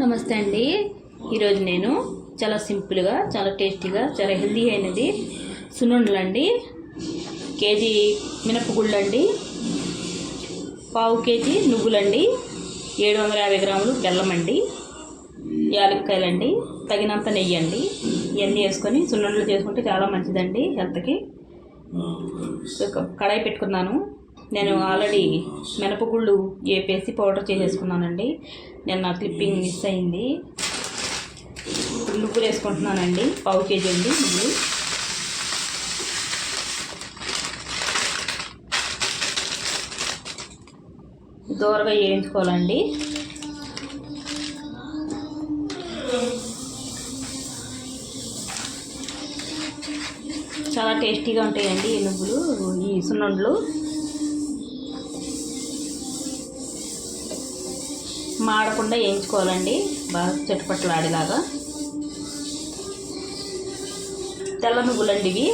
నమస్తే అండి. ఈరోజు నేను చాలా సింపుల్గా చాలా టేస్టీగా చాలా హెల్దీ అయినది సున్నుండలు అండి కేజీ మినపగుళ్ళు అండి పావు కేజీ నువ్వులండి. ఏడు వందల యాభై గ్రాములు బెల్లం అండి యాలక్కాయలండి. తగినంత నెయ్యి అండి ఇవన్నీ వేసుకొని సున్నుండలు చేసుకుంటే చాలా మంచిదండి హెల్త్కి. కడాయి పెట్టుకున్నాను. నేను ఆల్రెడీ మినపగుళ్ళు వేపేసి పౌడర్ చేసేసుకున్నానండి. నేను నా క్లిప్పింగ్ మిస్ అయింది. ఇప్పుడు నువ్వులు వేసుకుంటున్నానండి పావు కేజీ అండి నువ్వులు. దూరగా వేయించుకోవాలండి. చాలా టేస్టీగా ఉంటాయండి ఈ నువ్వులు ఈ సున్నుండలు. మాడకుండా వేయించుకోవాలండి. బాగా చెట్టుపట్లు ఆడేలాగా తెల్ల నువ్వులండి ఇవి.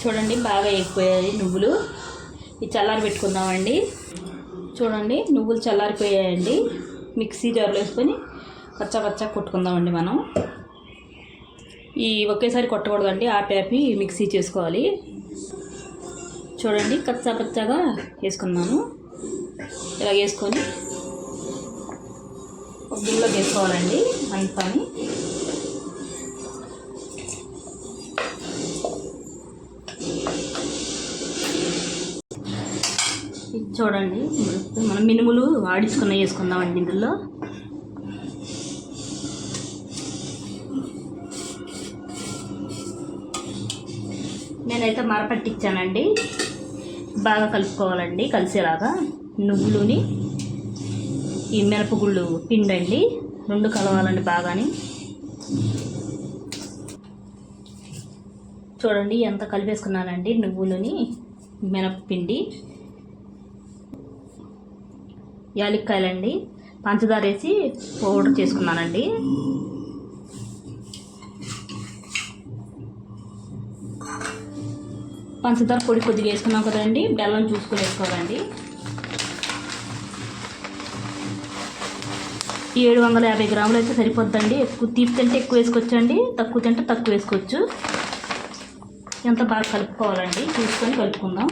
చూడండి బాగా ఎక్కిపోయాయి నువ్వులు. ఈ చల్లారి పెట్టుకుందామండి. చూడండి నువ్వులు చల్లారిపోయాయండి. మిక్సీ జార్లో వేసుకొని పచ్చా పచ్చా కొట్టుకుందామండి మనం. ఈ ఒకేసారి కొట్టకూడదండి. ఆపి ఆపి మిక్సీ చేసుకోవాలి. చూడండి కచ్చా పచ్చాగా వేసుకున్నాను. ఇలా వేసుకొని ఒక గిన్నెలో వేసుకోవాలండి అంతాని చూడండి మనం మినుములు ఆడించుకున్న వేసుకుందామండి ఇందులో. నేనైతే మరపట్టించానండి బాగా కలుపుకోవాలండి కలిసేలాగా నువ్వులుని ఈ మినపగుళ్ళు పిండండి రెండు కలవాలండి బాగాని. చూడండి ఎంత కలిపేసుకున్నానండి నువ్వులని మినపపిండి. యాలక్కాయలండి పంచదార వేసి పౌడర్ చేసుకున్నానండి. పంచదార పొడి కొద్దిగా వేసుకున్నాం కదండి. బెల్లం చూసుకొని వేసుకోవాలండి. ఏడు వందల యాభై గ్రాములు అయితే సరిపోద్దండి. ఎక్కువ తీపి తింటే ఎక్కువ వేసుకోవచ్చండి. తక్కువ తింటే తక్కువ వేసుకోవచ్చు. ఎంత బాగా కలుపుకోవాలండి? చూసుకొని కలుపుకుందాం.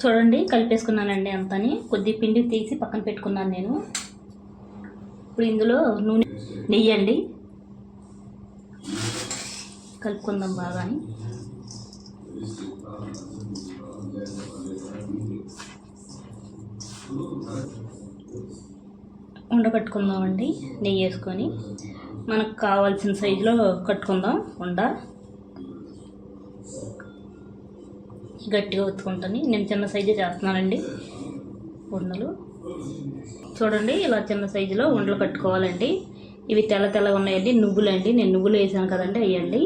చూడండి కలిపేసుకున్నానండి అంతని. కొద్ది పిండి తీసి పక్కన పెట్టుకున్నాను నేను. ఇప్పుడు ఇందులో నూనె నెయ్యి అండి కలుపుకుందాం బాగా అని ఉండకట్టుకుందామండి నెయ్యి వేసుకొని మనకు కావాల్సిన సైజులో కట్టుకుందాం ఉండ. గట్టిగా ఒత్తుకుంటాను నేను చిన్న సైజు చేస్తున్నానండి. ఉండలు. చూడండి ఇలా చిన్న సైజులో ఉండలు కట్టుకోవాలండి. ఇవి తెల్ల తెల్లగా ఉన్నాయండి. నువ్వులండి. నేను నువ్వులు వేసాను కదండి అయ్యండి.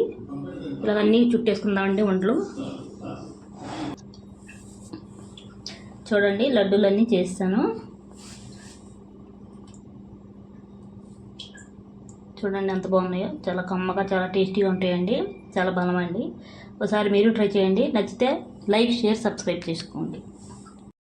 ఇలా అన్నీ చుట్టేసుకుందామండి వంటలు చూడండి లడ్డూలన్నీ చేస్తాను. చూడండి ఎంత బాగున్నాయో. చాలా కమ్మగా చాలా టేస్టీగా ఉంటాయండి. చాలా బలమండి. ఒకసారి మీరు ట్రై చేయండి. నచ్చితే లైక్ షేర్ సబ్స్క్రైబ్ చేసుకోండి.